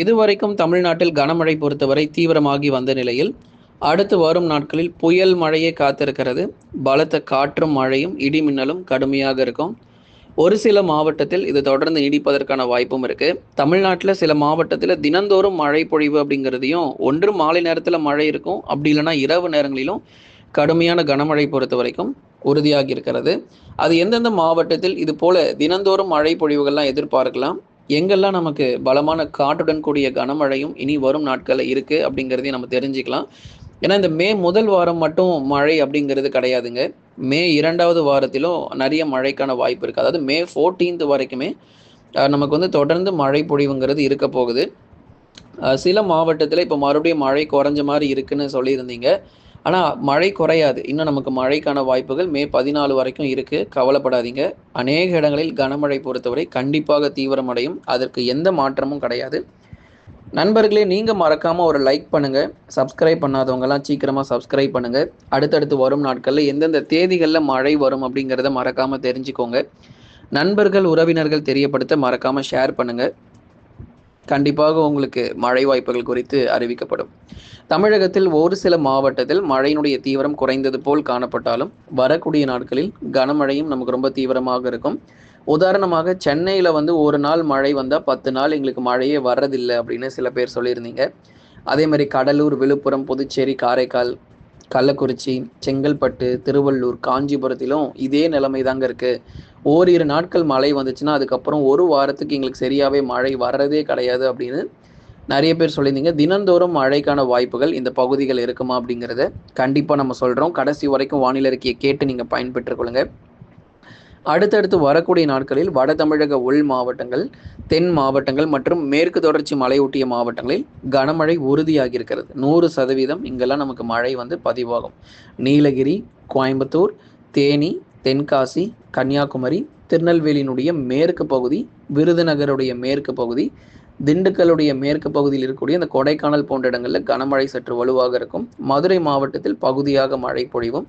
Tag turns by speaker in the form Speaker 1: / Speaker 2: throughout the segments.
Speaker 1: இதுவரைக்கும் தமிழ்நாட்டில் கனமழை பொறுத்தவரை தீவிரமாகி வந்த நிலையில் அடுத்து வரும் நாட்களில் புயல் மழையே காத்திருக்கிறது. பலத்த காற்றும் மழையும் இடி மின்னலும் கடுமையாக இருக்கும். ஒரு சில மாவட்டத்தில் இது தொடர்ந்து நீடிப்பதற்கான வாய்ப்பும் இருக்கு. தமிழ்நாட்டில் சில மாவட்டத்தில் தினந்தோறும் மழை பொழிவு அப்படிங்கிறதையும் ஒன்று மாலை நேரத்தில் மழை இருக்கும். அப்படி இல்லைன்னா இரவு நேரங்களிலும் கடுமையான கனமழை பொறுத்த வரைக்கும் உறுதியாகி இருக்கிறது. அது எந்தெந்த மாவட்டத்தில் இது போல தினந்தோறும் மழை பொழிவுகள்லாம் எதிர்பார்க்கலாம். எங்கெல்லாம் நமக்கு பலமான காற்றுடன் கூடிய கனமழையும் இனி வரும் நாட்களில் இருக்கு அப்படிங்கிறதையும் நம்ம தெரிஞ்சுக்கலாம். ஏன்னா இந்த மே முதல் வாரம் மட்டும் மழை அப்படிங்கிறது கிடையாதுங்க. மே இரண்டாவது வாரத்திலும் நிறைய மழைக்கான வாய்ப்பு இருக்குது அதாவது மே ஃபோர்டீன்த் வரைக்குமே நமக்கு வந்து தொடர்ந்து மழை பொழிவுங்கிறது இருக்க போகுது. சில மாவட்டத்தில் இப்போ மறுபடியும் மழை குறைஞ்ச மாதிரி இருக்குன்னு சொல்லியிருந்தீங்க. ஆனால் மழை குறையாது. இன்னும் நமக்கு மழைக்கான வாய்ப்புகள் மே பதினாலு வரைக்கும் இருக்குது கவலைப்படாதீங்க. அநேக இடங்களில் கனமழை பொறுத்தவரை கண்டிப்பாக தீவிரமடையும். அதற்கு எந்த மாற்றமும் கிடையாது. நண்பர்களே நீங்கள் மறக்காமல் ஒரு லைக் பண்ணுங்கள் சப்ஸ்கிரைப் பண்ணாதவங்கலாம் சீக்கிரமாக சப்ஸ்கிரைப் பண்ணுங்கள் அடுத்தடுத்து வரும் நாட்களில் எந்தெந்த தேதிகளில் மழை வரும் அப்படிங்கிறத மறக்காமல் தெரிஞ்சுக்கோங்க. நண்பர்கள் உறவினர்கள் தெரியப்படுத்த மறக்காமல் ஷேர் பண்ணுங்கள் கண்டிப்பாக உங்களுக்கு மழை வாய்ப்புகள் குறித்து அறிவிக்கப்படும். தமிழகத்தில் ஒரு சில மாவட்டத்தில் மழையினுடைய தீவிரம் குறைந்தது போல் காணப்பட்டாலும் வரக்கூடிய நாட்களில் கனமழையும் நமக்கு ரொம்ப தீவிரமாக இருக்கும். உதாரணமாக சென்னையில் வந்து ஒரு நாள் மழை வந்தால் பத்து நாள் எங்களுக்கு மழையே வர்றதில்லை அப்படின்னு சில பேர் சொல்லியிருந்தீங்க. அதே மாதிரி கடலூர் விழுப்புரம் புதுச்சேரி காரைக்கால் கள்ளக்குறிச்சி செங்கல்பட்டு திருவள்ளூர் காஞ்சிபுரத்திலும் இதே நிலைமை தாங்க இருக்குது ஓரிரு நாட்கள் மழை வந்துச்சுன்னா அதுக்கப்புறம் ஒரு வாரத்துக்கு எங்களுக்கு சரியாகவே மழை வர்றதே கிடையாது அப்படின்னு நிறைய பேர் சொல்லியிருந்தீங்க. தினந்தோறும் மழைக்கான வாய்ப்புகள் இந்த பகுதிகள் இருக்குமா அப்படிங்கிறத கண்டிப்பாக நம்ம சொல்கிறோம் கடைசி வரைக்கும் வானிலை இருக்கையை கேட்டு நீங்கள் பயன்பெற்றுக்கொள்ளுங்க அடுத்தடுத்து வரக்கூடிய நாட்களில் வட தமிழக உள் மாவட்டங்கள் தென் மாவட்டங்கள் மற்றும் மேற்கு தொடர்ச்சி மலையொட்டிய மாவட்டங்களில் கனமழை உறுதியாகி இருக்கிறது நூறு சதவீதம் இங்கெல்லாம் நமக்கு மழை வந்து பதிவாகும். நீலகிரி கோயம்புத்தூர் தேனி தென்காசி கன்னியாகுமரி திருநெல்வேலியினுடைய மேற்கு பகுதி விருதுநகருடைய மேற்கு பகுதி திண்டுக்கல்லுடைய மேற்கு பகுதியில் இருக்கக்கூடிய இந்த கொடைக்கானல் போன்ற இடங்களில் கனமழை சற்று வலுவாக இருக்கும். மதுரை மாவட்டத்தில் பகுதியாக மழை பொழிவும்.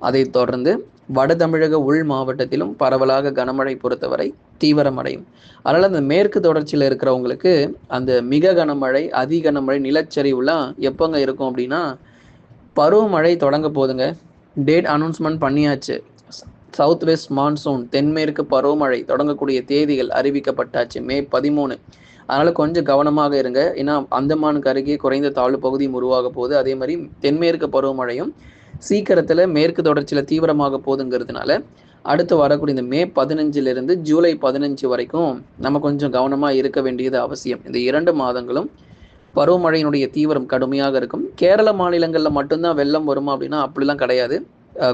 Speaker 1: அதைத் தொடர்ந்து வட தமிழக உள் மாவட்டத்திலும் பரவலாக கனமழை பொறுத்தவரை தீவிரமடையும். அதனால் அந்த மேற்கு தொடர்ச்சியில் இருக்கிறவங்களுக்கு அந்த மிக கனமழை அதி கனமழை நிலச்சரிவுலாம் எப்போங்க இருக்கும் அப்படின்னா பருவமழை தொடங்க போதுங்க. டேட் அனௌன்ஸ்மெண்ட் பண்ணியாச்சு. சவுத் வெஸ்ட் மான்சூன் தென்மேற்கு பருவமழை தொடங்கக்கூடிய தேதிகள் அறிவிக்கப்பட்டாச்சு மே பதிமூணு. அதனால் கொஞ்சம் கவனமாக இருங்க. ஏன்னா அந்தமானுக்கு அருகே குறைந்த தாழ்வு பகுதியும் உருவாக போகுது. அதே மாதிரி தென்மேற்கு பருவமழையும் சீக்கிரத்தில் மேற்கு தொடர்ச்சியில் தீவிரமாக போகுதுங்கிறதுனால அடுத்து வரக்கூடிய இந்த மே பதினஞ்சிலிருந்து ஜூலை பதினஞ்சு வரைக்கும் நம்ம கொஞ்சம் கவனமாக இருக்க வேண்டியது அவசியம். இந்த இரண்டு மாதங்களும் பருவமழையினுடைய தீவிரம் கடுமையாக இருக்கும். கேரள மாநிலங்களில் மட்டும்தான் வெள்ளம் வருமா அப்படின்னா அப்படிலாம் கிடையாது.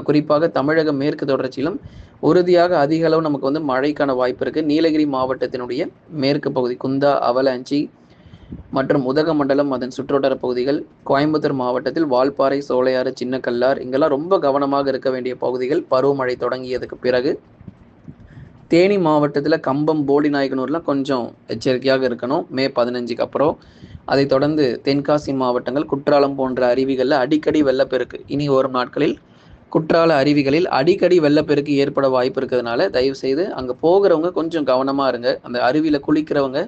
Speaker 1: குறிப்பாக தமிழக மேற்கு தொடர்ச்சியிலும் உறுதியாக அதிக அளவு நமக்கு வந்து மழைக்கான வாய்ப்பு இருக்குது நீலகிரி மாவட்டத்தினுடைய மேற்கு பகுதி குந்தா அவலாஞ்சி மற்றும் உதகமண்டலம் அதன் சுற்றுவட்டார பகுதிகள் கோயம்புத்தூர் மாவட்டத்தில் வால்பாறை சோலையாறு சின்னக்கல்லார் இங்கெல்லாம் ரொம்ப கவனமாக இருக்க வேண்டிய பகுதிகள். பருவமழை தொடங்கியதுக்கு பிறகு தேனி மாவட்டத்தில் கம்பம் போடி நாயகனூர்லாம் கொஞ்சம் எச்சரிக்கையாக இருக்கணும். மே பதினஞ்சுக்கு அப்புறம். அதை தொடர்ந்து தென்காசி மாவட்டங்கள் குற்றாலம் போன்ற அருவிகளில் அடிக்கடி வெள்ளப்பெருக்கு. இனி வரும் நாட்களில் குற்றால அருவிகளில் அடிக்கடி வெள்ளப்பெருக்கு ஏற்பட வாய்ப்பு இருக்கிறதுனால தயவு செய்து அங்கே போகிறவங்க கொஞ்சம் கவனமாக இருங்க. அந்த அருவியில் குளிக்கிறவங்க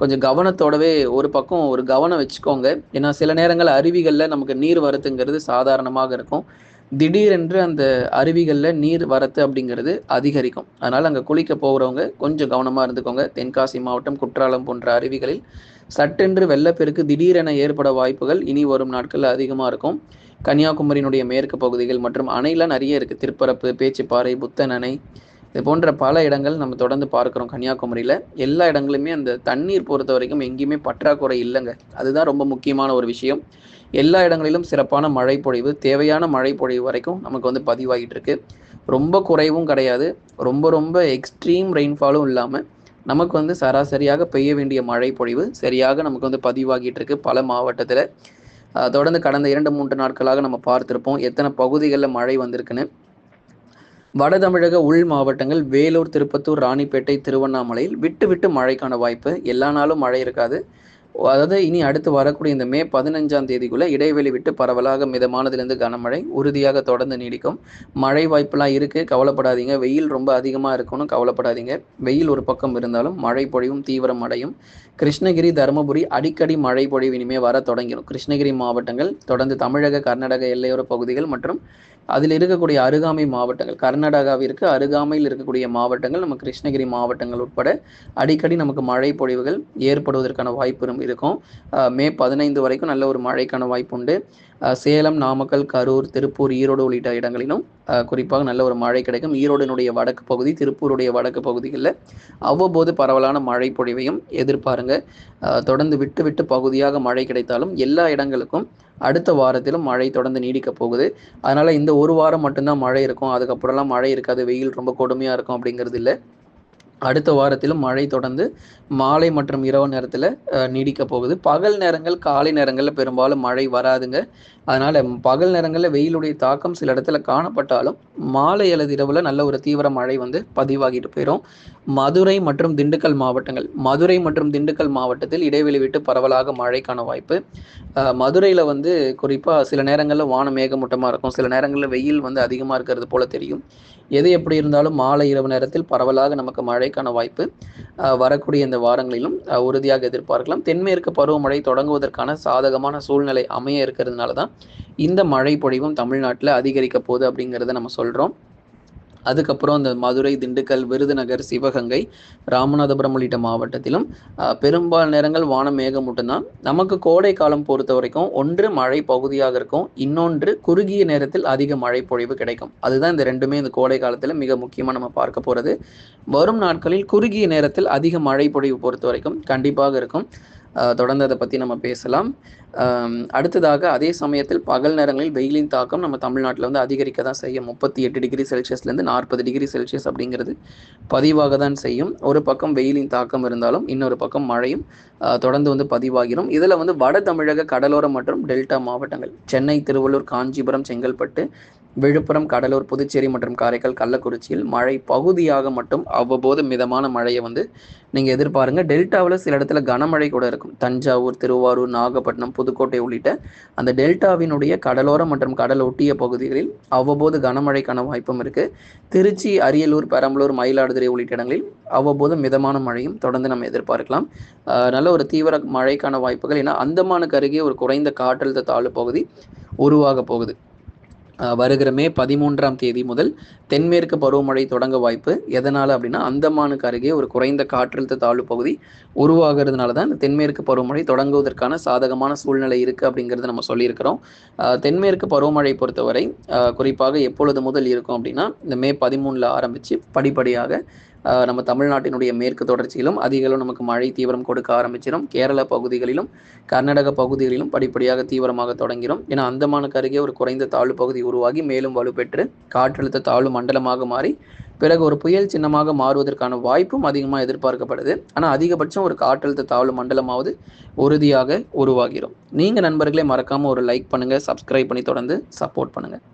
Speaker 1: கொஞ்சம் கவனத்தோடவே ஒரு பக்கம் ஒரு கவனம் வச்சுக்கோங்க. ஏன்னா சில நேரங்கள் அருவிகளில் நமக்கு நீர் வரத்துங்கிறது சாதாரணமாக இருக்கும். திடீரென்று அந்த அருவிகளில் நீர் வரத்து அப்படிங்கிறது அதிகரிக்கும். அதனால் அங்கே குளிக்க போகிறவங்க கொஞ்சம் கவனமாக இருந்துக்கோங்க. தென்காசி மாவட்டம் குற்றாலம் போன்ற அருவிகளில் சட்டென்று வெள்ளப்பெருக்கு திடீரென ஏற்பட வாய்ப்புகள் இனி வரும் நாட்களில் அதிகமாக இருக்கும். கன்னியாகுமரியினுடைய மேற்கு பகுதிகள் மற்றும் அணைலாம் நிறைய இருக்குது திருப்பரப்பு பேச்சுப்பாறை புத்தன் அணை இது போன்ற பல இடங்கள் நம்ம தொடர்ந்து பார்க்குறோம் கன்னியாகுமரியில். எல்லா இடங்களுமே அந்த தண்ணீர் பொறுத்த வரைக்கும் எங்கேயுமே பற்றாக்குறை இல்லைங்க. அதுதான் ரொம்ப முக்கியமான ஒரு விஷயம். எல்லா இடங்களிலும் சிறப்பான மழை பொழிவு தேவையான மழை பொழிவு வரைக்கும் நமக்கு வந்து பதிவாகிட்டு இருக்கு. ரொம்ப குறைவும் கிடையாது. ரொம்ப ரொம்ப எக்ஸ்ட்ரீம் ரெயின்ஃபாலும் இல்லாமல் நமக்கு வந்து சராசரியாக பெய்ய வேண்டிய மழை பொழிவு சரியாக நமக்கு வந்து பதிவாகிட்டு இருக்கு பல மாவட்டத்தில். தொடர்ந்து கடந்த இரண்டு மூன்று நாட்களாக நம்ம பார்த்துருப்போம். எத்தனை பகுதிகளில் மழை வந்திருக்குன்னு. வட தமிழக உள் மாவட்டங்கள் வேலூர் திருப்பத்தூர் ராணிப்பேட்டை திருவண்ணாமலையில் விட்டு விட்டு மழைக்கான வாய்ப்பு. எல்லா நாளும் மழை இருக்காது. அதாவது இனி அடுத்து வரக்கூடிய இந்த மே பதினஞ்சாம் தேதிக்குள்ள இடைவெளி விட்டு பரவலாக மிதமானதுலேருந்து கனமழை உறுதியாக தொடர்ந்து நீடிக்கும். மழை வாய்ப்புலாம் இருக்குது கவலைப்படாதீங்க. வெயில் ரொம்ப அதிகமாக இருக்கணும் கவலைப்படாதீங்க. வெயில் ஒரு பக்கம் இருந்தாலும் மழை பொழிவும் தீவிரம் அடையும். கிருஷ்ணகிரி தருமபுரி அடிக்கடி மழை பொழிவு இனிமேல் வர தொடங்கிடும். கிருஷ்ணகிரி மாவட்டங்கள் தொடர்ந்து தமிழக கர்நாடக எல்லையோர பகுதிகள் மற்றும் அதில் இருக்கக்கூடிய அருகாமை மாவட்டங்கள் கர்நாடகாவிற்கு அருகாமையில் இருக்கக்கூடிய மாவட்டங்கள் நம்ம கிருஷ்ணகிரி மாவட்டங்கள் உட்பட அடிக்கடி நமக்கு மழை பொழிவுகள் ஏற்படுவதற்கான வாய்ப்பு இருக்கும். மே பதினைந்து வரைக்கும் நல்ல ஒரு மழைக்கான வாய்ப்பு உண்டு சேலம் நாமக்கல் கரூர் திருப்பூர் ஈரோடு உள்ளிட்ட இடங்களிலும் குறிப்பாக நல்ல ஒரு மழை கிடைக்கும். ஈரோடினுடைய வடக்கு பகுதி திருப்பூருடைய வடக்கு பகுதிகளில் அவ்வப்போது பரவலான மழை பொழிவையும் எதிர்பாருங்க. தொடர்ந்து விட்டு விட்டு பகுதியாக மழை கிடைத்தாலும் எல்லா இடங்களுக்கும் அடுத்த வாரத்திலும் மழை தொடர்ந்து நீடிக்க போகுது. அதனால் இந்த ஒரு வாரம் மட்டும்தான் மழை இருக்கும். அதுக்கப்புறம்லாம் மழை இருக்காது. வெயில் ரொம்ப கொடுமையாக இருக்கும் அப்படிங்கிறது இல்லை. அடுத்த வாரத்திலும் மழை தொடர்ந்து மாலை மற்றும் இரவு நேரத்தில் நீடிக்க போகுது. பகல் நேரங்கள் காலை நேரங்களில் பெரும்பாலும் மழை வராதுங்க. அதனால் பகல் நேரங்களில் வெயிலுடைய தாக்கம் சில இடத்துல காணப்பட்டாலும் மாலை அல்லது இரவில் நல்ல ஒரு தீவிர மழை வந்து பதிவாகிட்டு போயிடும் மதுரை மற்றும் திண்டுக்கல் மாவட்டங்கள் மதுரை மற்றும் திண்டுக்கல் மாவட்டத்தில் இடைவெளி விட்டு பரவலாக மழைக்கான வாய்ப்பு. மதுரையில் வந்து குறிப்பாக சில நேரங்களில் வானம் மேகமூட்டமாக இருக்கும். சில நேரங்களில் வெயில் வந்து அதிகமாக இருக்கிறது போல தெரியும். எது எப்படி இருந்தாலும் மாலை இரவு நேரத்தில் பரவலாக நமக்கு மழைக்கான வாய்ப்பு வரக்கூடிய இந்த வாரங்களிலும் உறுதியாக எதிர்பார்க்கலாம். தென்மேற்கு பருவமழை தொடங்குவதற்கான சாதகமான சூழ்நிலை அமைய இருக்கிறதுனால தான் இந்த மழை பொழிவும் தமிழ்நாட்டில் அதிகரிக்க போகுது அப்படிங்கிறத நம்ம சொல்கிறோம் அதுக்கப்புறம் இந்த மதுரை திண்டுக்கல் விருதுநகர் சிவகங்கை ராமநாதபுரம் உள்ளிட்ட மாவட்டத்திலும் பெரும்பால் நேரங்கள் வானம் மேகமூட்டம் தான் நமக்கு கோடை காலம் பொறுத்த வரைக்கும் ஒன்று மழை பகுதியாக இருக்கும். இன்னொன்று குறுகிய நேரத்தில் அதிக மழை பொழிவு கிடைக்கும். அதுதான் இந்த ரெண்டுமே இந்த கோடை காலத்தில் மிக முக்கியமாக நம்ம பார்க்க போகிறது வரும் நாட்களில் குறுகிய நேரத்தில் அதிக மழை பொழிவு பொறுத்த வரைக்கும் கண்டிப்பாக இருக்கும். தொடர்ந்து அதை பற்றி நம்ம பேசலாம். அடுத்ததாக அதே சமயத்தில் பகல் நேரங்களில் வெயிலின் தாக்கம் நம்ம தமிழ்நாட்டில் வந்து அதிகரிக்க தான் செய்யும். முப்பத்தி எட்டு டிகிரி செல்சியஸ்லேருந்து நாற்பது டிகிரி செல்சியஸ் அப்படிங்கிறது பதிவாக தான் செய்யும். ஒரு பக்கம் வெயிலின் தாக்கம் இருந்தாலும் இன்னொரு பக்கம் மழையும் தொடர்ந்து வந்து பதிவாகிடும் இதில் வந்து வட தமிழக கடலோரம் மற்றும் டெல்டா மாவட்டங்கள் சென்னை திருவள்ளூர் காஞ்சிபுரம் செங்கல்பட்டு விழுப்புரம் கடலூர் புதுச்சேரி மற்றும் காரைக்கால் கள்ளக்குறிச்சியில் மழை பகுதியாக மட்டும் அவ்வப்போது மிதமான மழையை வந்து நீங்கள் எதிர்பாருங்க. டெல்டாவில் சில இடத்துல கனமழை கூட இருக்கும். தஞ்சாவூர் திருவாரூர் நாகப்பட்டினம் புதுக்கோட்டை உள்ளிட்ட அந்த டெல்டாவினுடைய கடலோரம் மற்றும் கடல் ஒட்டிய பகுதிகளில் அவ்வப்போது கனமழைக்கான வாய்ப்பும் இருக்கு. திருச்சி அரியலூர் பெரம்பலூர் மயிலாடுதுறை உள்ளிட்ட இடங்களில் அவ்வப்போது மிதமான மழையும் தொடர்ந்து நம்ம எதிர்பார்க்கலாம். நல்ல ஒரு தீவிர மழைக்கான வாய்ப்புகள். ஏன்னா அந்தமானுக்கு அருகே ஒரு குறைந்த காற்றழுத்த தாழ்வு பகுதி உருவாக போகுது. வருகிற மே பதிமூன்றாம் தேதி முதல் தென்மேற்கு பருவமழை தொடங்க வாய்ப்பு எதனால் அப்படின்னா அந்தமானுக்கு அருகே ஒரு குறைந்த காற்றழுத்த தாழ்வு பகுதி உருவாகிறதுனால தான் தென்மேற்கு பருவமழை தொடங்குவதற்கான சாதகமான சூழ்நிலை இருக்குது அப்படிங்கிறத நம்ம சொல்லியிருக்கிறோம். தென்மேற்கு பருவமழை பொறுத்தவரை குறிப்பாக எப்பொழுது முதல் இருக்கும் அப்படின்னா இந்த மே பதிமூணில் ஆரம்பித்து படிப்படியாக நம்ம தமிழ்நாட்டினுடைய மேற்கு தொடர்ச்சியிலும் அதிகளவு நமக்கு மழை தீவிரம் கொடுக்க ஆரம்பிச்சிடும் கேரள பகுதிகளிலும் கர்நாடக பகுதிகளிலும் படிப்படியாக தீவிரமாக தொடங்கிடும் ஏன்னா அந்தமானுக்கு அருகே ஒரு குறைந்த தாழ்வு பகுதி உருவாகி மேலும் வலுப்பெற்று காற்றழுத்த தாழ்வு மண்டலமாக மாறி பிறகு ஒரு புயல் சின்னமாக மாறுவதற்கான வாய்ப்பும் அதிகமாக எதிர்பார்க்கப்படுது. ஆனால் அதிகபட்சம் ஒரு காற்றழுத்த தாழ்வு மண்டலமாவது உறுதியாக உருவாகிறோம் நீங்கள் நண்பர்களே மறக்காமல் ஒரு லைக் பண்ணுங்கள் சப்ஸ்கிரைப் பண்ணி தொடர்ந்து சப்போர்ட் பண்ணுங்கள்